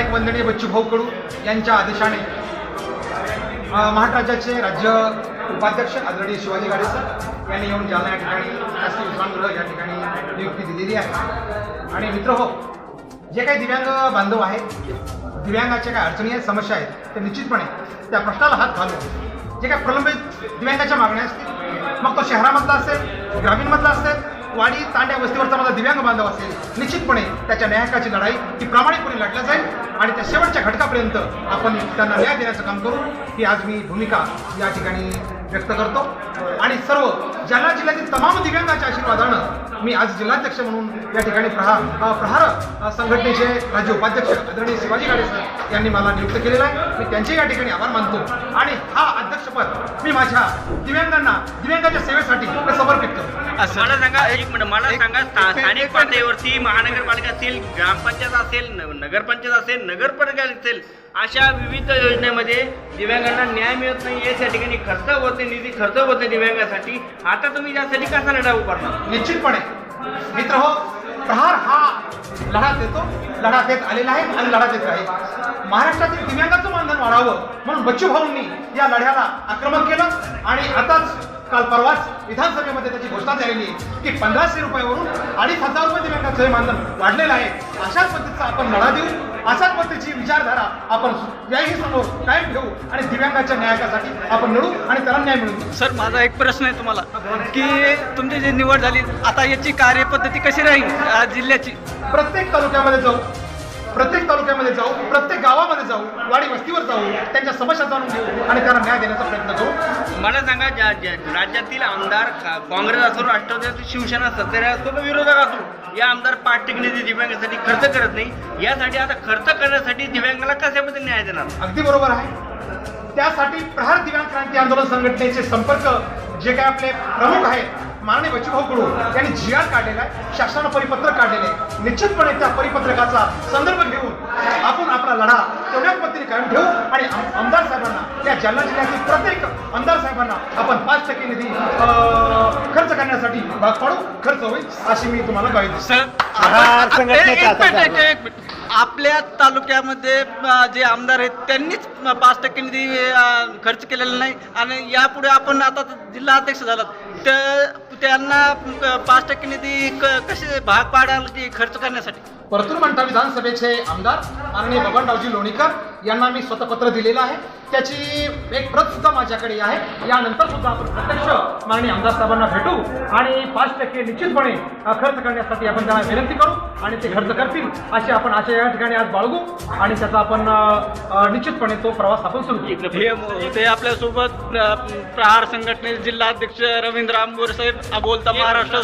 एक वंदनीय बच्चू भाऊ कडू यांच्या आदेशाने महाराष्ट्राचे राज्य उपाध्यक्ष आदरणीय शिवाजी गाडे सर यांनी येऊन जालना या ठिकाणी शासकीय विश्रामगृह या ठिकाणी नियुक्ती दिलेली आहे. आणि मित्र हो जे काही दिव्यांग बांधव आहेत दिव्यांगाच्या काही अडचणी आहेत समस्या आहेत ते निश्चितपणे त्या प्रश्नाला हात घालून जे काही प्रलंबित दिव्यांगाच्या मागण्या असतील मग तो शहरामधला असेल ग्रामीणमधला असेल वाडी तांड्या वस्तीवरचा माझा दिव्यांग बांधव असेल निश्चितपणे त्याच्या न्यायकाची लढाई ही प्रामाणिकपणे लढल्या जाईल आणि त्या शेवटच्या घटकापर्यंत आपण त्यांना न्याय देण्याचं काम करू. ही आज मी भूमिका या ठिकाणी व्यक्त करतो. आणि सर्व जालना जिल्ह्यातील तमाम दिव्यांगाच्या आशीर्वादानं मी आज जिल्हाध्यक्ष म्हणून या ठिकाणी प्रहार प्रहार संघटनेचे राज्य उपाध्यक्ष आदरणीय शिवाजी गाडे सर यांनी मला नियुक्त केलेला आहे. मी त्यांचे या ठिकाणी आभार मानतो. आणि हा अध्यक्षपद मी माझ्या दिव्यांगांना दिव्यांगाच्या सेवेसाठी मला सांगा एक मिनिट मला सांगा स्था- स्थानिक पातळीवरती महानगरपालिका असेल ग्रामपंचायत असेल नगरपंचायत असेल नगरपालिका असेल अशा विविध योजनेमध्ये दिव्यांगांना न्याय मिळत नाही. याच या ठिकाणी खर्च होत नाही निधी खर्च होत नाही दिव्यांगासाठी. आता तुम्ही यासाठी कसा लढा उभारणार? निश्चितपणे. मित्र हो प्रहार हा लढा देतो. लढा देत आलेला आहे आणि लढा देत आहे. महाराष्ट्रातील दिव्यांगाचं मानधन वाढावं म्हणून बच्चू भाऊंनी या लढ्याला आक्रमण केलं आणि आताच काल परवाच विधानसभेमध्ये त्याची घोषणा झालेली की पंधराशे रुपयावरून अडीच हजार रुपये दिव्यांगाचं हे मानधन वाढलेलं आहे. अशाच पद्धतीचा आपण लढा देऊ. अशाच पद्धतीची विचारधारा आपण याही समोर कायम ठेवू आणि दिव्यांगाच्या न्यायासाठी आपण लढू आणि त्याला न्याय देऊ सर माझा एक प्रश्न आहे तुम्हाला. की तुमची जी निवड झाली आता याची कार्यपद्धती कशी राहील? जिल्ह्याची. प्रत्येक तालुक्यामध्ये जाऊ. प्रत्येक तालुक्यामध्ये जाऊ प्रत्येक गावामध्ये जाऊ वाडी वस्तीवर जाऊ त्यांच्या समस्या जाणून घेऊ आणि त्यांना न्याय देण्याचा प्रयत्न करू. मला सांगा ज्या ज्या राज्यातील आमदार का- काँग्रेस असो राष्ट्रवादी असो शिवसेना सत्तेर असो किंवा विरोधक असो या आमदार निधी दिव्यांगासाठी खर्च करत नाही. यासाठी आता खर्च करण्यासाठी दिव्यांगाला कशा पद्धतीने न्याय देणार? अगदी बरोबर आहे. त्यासाठी प्रहार दिव्यांग क्रांती आंदोलन संघटनेचे संपर्क जे काय आपले प्रमुख आहेत माननीय बच्चूभाऊ कडू यांनी जी आर काढलेला आहे शासनानं परिपत्रक काढलेले आहे. निश्चितपणे त्या परिपत्रकाचा संदर्भ घेऊन आपण आपला लढा तेवढ्याच पद्धतीने कायम ठेवू आणि आम- आमदार साहेबांना या जालना जिल्ह्यातील प्रत्येक आमदार साहेबांना आपण पाच टक्के निधी अं, खर्च करण्यासाठी भाग पाडू. खर्च होईल अशी मी तुम्हाला ग्वाही सर आपल्या तालुक्यामध्ये जे आमदार आहेत त्यांनीच पाच टक्के निधी खर्च केलेला नाही. आणि यापुढे आपण आता जिल्हा अध्यक्ष झालात तर त्यांना पाच टक्के निधी क- कसे भाग पाडाल की खर्च करण्यासाठी? परतूर मंठा विधानसभेचे आमदार माननीय बबनरावजी लोणीकर यांना मी स्वतः पत्र दिलेलं आहे. त्याची एक प्रत सुद्धा माझ्याकडे आहे. यानंतर सुद्धा आपण प्रत्यक्ष माननीय आमदार साहेबांना भेटू आणि पाच टक्के निश्चितपणे खर्च करण्यासाठी आपण त्यांना विनंती करू आणि ते खर्च करतील अशी आपण आशा या ठिकाणी आज बाळगू आणि त्याचा आपण निश्चितपणे तो प्रवास आपण सुरू केला. ते आपल्यासोबत प्रहार संघटनेचे जिल्हा अध्यक्ष रवींद्र आंबोर साहेब बोलता महाराष्ट्र